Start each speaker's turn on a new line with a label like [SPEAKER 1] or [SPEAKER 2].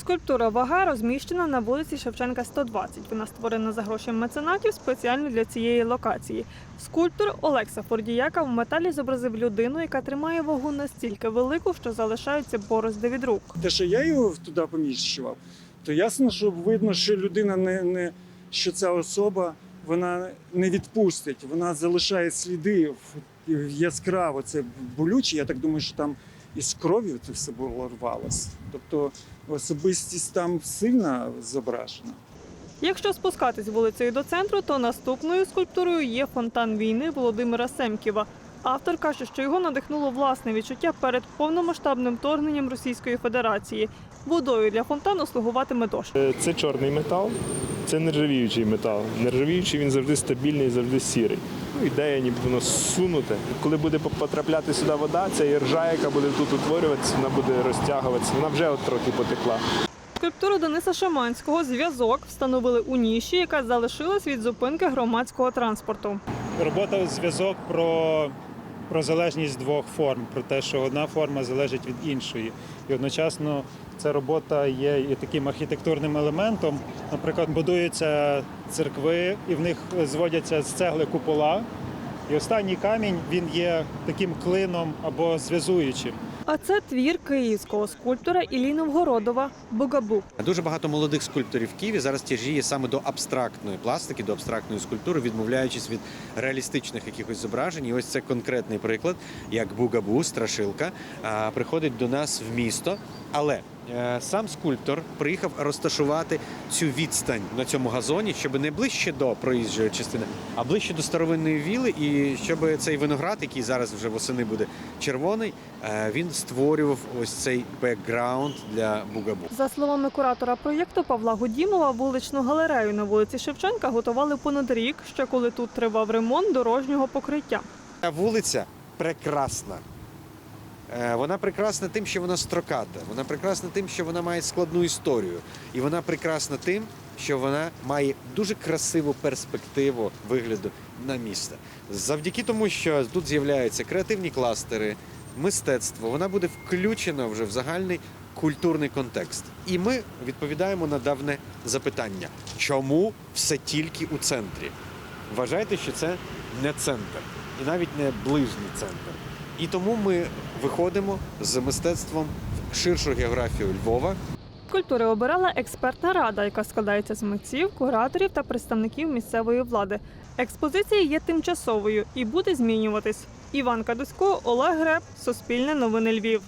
[SPEAKER 1] Скульптура вага розміщена на вулиці Шевченка 120. Вона створена за гроші меценатів спеціально для цієї локації. Скульптор Олекса Фордіяка в металі зобразив людину, яка тримає вагу настільки велику, що залишаються борозди від рук.
[SPEAKER 2] Те, що я його туди поміщував, то ясно, що видно, що людина не, не що ця особа вона не відпустить, вона залишає сліди яскраво. Це болюче. Я так думаю, що там із кров'ю це все було рвалося. Тобто особистість там сильно зображена.
[SPEAKER 1] Якщо спускатись вулицею до центру, то наступною скульптурою є фонтан війни Володимира Семківа. Автор каже, що його надихнуло власне відчуття перед повномасштабним вторгненням Російської Федерації. Водою для фонтану слугуватиме дощ.
[SPEAKER 3] Це чорний метал, це нержавіючий метал. Нержавіючий він завжди стабільний, завжди сірий. Ну, ідея, ніби воно сунуте. Коли буде потрапляти сюди вода, ця ржа, яка буде тут утворюватися, вона буде розтягуватися. Вона вже от трохи потекла.
[SPEAKER 1] Скульптуру Дениса Шаманського зв'язок встановили у ніші, яка залишилась від зупинки громадського транспорту.
[SPEAKER 4] Робота зв'язок про, про залежність двох форм, про те, що одна форма залежить від іншої. І одночасно ця робота є і таким архітектурним елементом. Наприклад, будуються церкви, і в них зводяться з цегли купола. І останній камінь він є таким клином або зв'язуючим.
[SPEAKER 1] А це твір київського скульптора Іллі Новгородова Бугабу.
[SPEAKER 5] Дуже багато молодих скульпторів в Києві зараз тяжіє саме до абстрактної пластики, до абстрактної скульптури, відмовляючись від реалістичних якихось зображень. І ось це конкретний приклад, як Бугабу, страшилка, приходить до нас в місто. Але сам скульптор приїхав розташувати цю відстань на цьому газоні, щоб не ближче до проїжджої частини, а ближче до старовинної віли, і щоб цей виноград, який зараз вже восени буде червоний, е, він створював ось цей бекграунд для Бугабу.
[SPEAKER 1] За словами куратора проєкту Павла Гудімова, вуличну галерею на вулиці Шевченка готували понад рік, ще коли тут тривав ремонт дорожнього покриття.
[SPEAKER 5] Вулиця прекрасна. Е, Вона прекрасна тим, що вона строката. Вона прекрасна тим, що вона має складну історію. І вона прекрасна тим, що вона має дуже красиву перспективу вигляду на місто. Завдяки тому, що тут з'являються креативні кластери, мистецтво, вона буде включена вже в загальний культурний контекст. І ми відповідаємо на давне запитання: чому все тільки у центрі? Вважайте, що це не центр, і навіть не ближній центр. І тому ми виходимо з мистецтвом в ширшу географію Львова.
[SPEAKER 1] Культури обирала експертна рада, яка складається з митців, кураторів та представників місцевої влади. Експозиція є тимчасовою і буде змінюватись. Іван Кадусько, Олег Греб, Суспільне новини Львів.